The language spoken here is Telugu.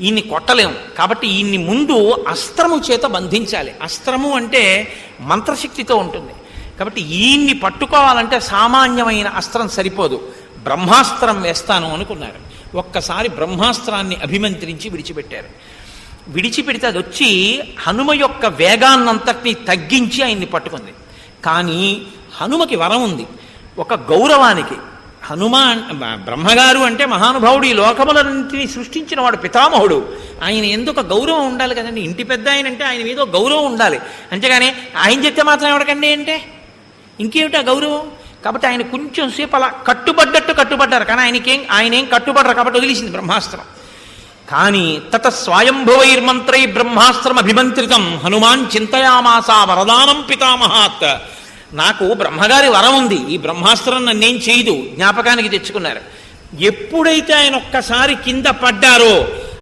ఈయన్ని కొట్టలేము. కాబట్టి ఈయన్ని ముందు అస్త్రము చేత బంధించాలి. అస్త్రము అంటే మంత్రశక్తితో ఉంటుంది. కాబట్టి ఈయన్ని పట్టుకోవాలంటే సామాన్యమైన అస్త్రం సరిపోదు. బ్రహ్మాస్త్రం వేస్తాను అనుకున్నారు. ఒక్కసారి బ్రహ్మాస్త్రాన్ని అభిమంత్రించి విడిచిపెట్టారు. విడిచిపెడితే అది వచ్చి హనుమ యొక్క వేగాన్నంతటినీ తగ్గించి ఆయన్ని పట్టుకుంది. కానీ హనుమకి వరం ఉంది. ఒక గౌరవానికి హనుమాన్ బ్రహ్మగారు అంటే మహానుభావుడు ఈ లోకములన్నింటినీ సృష్టించిన వాడు పితామహుడు. ఆయన ఎందుకు గౌరవం ఉండాలి కదండి? ఇంటి పెద్ద ఆయన అంటే ఆయన మీద గౌరవం ఉండాలి. అంతేగాని ఆయన చెప్తే మాత్రం ఎవడకండి అంటే? ఇంకేమిటా గౌరవం? కాబట్టి ఆయన కొంచెం సేపు అలా కట్టుబడ్డట్టు కట్టుబడ్డారు. కానీ ఆయనకేం ఆయన ఏం కట్టుబడరు కాబట్టి వదిలేసింది బ్రహ్మాస్త్రం. కానీ తత స్వయంభవైర్మంత్రై బ్రహ్మాస్త్రం అభిమంత్రితం హనుమాన్ చింతయామాసా వరదానం పితామహాత్. నాకు బ్రహ్మగారి వరం ఉంది. ఈ బ్రహ్మాస్త్రం నన్నేం చేయదు. జ్ఞాపకానికి తెచ్చుకున్నారు. ఎప్పుడైతే ఆయన ఒక్కసారి కింద పడ్డారో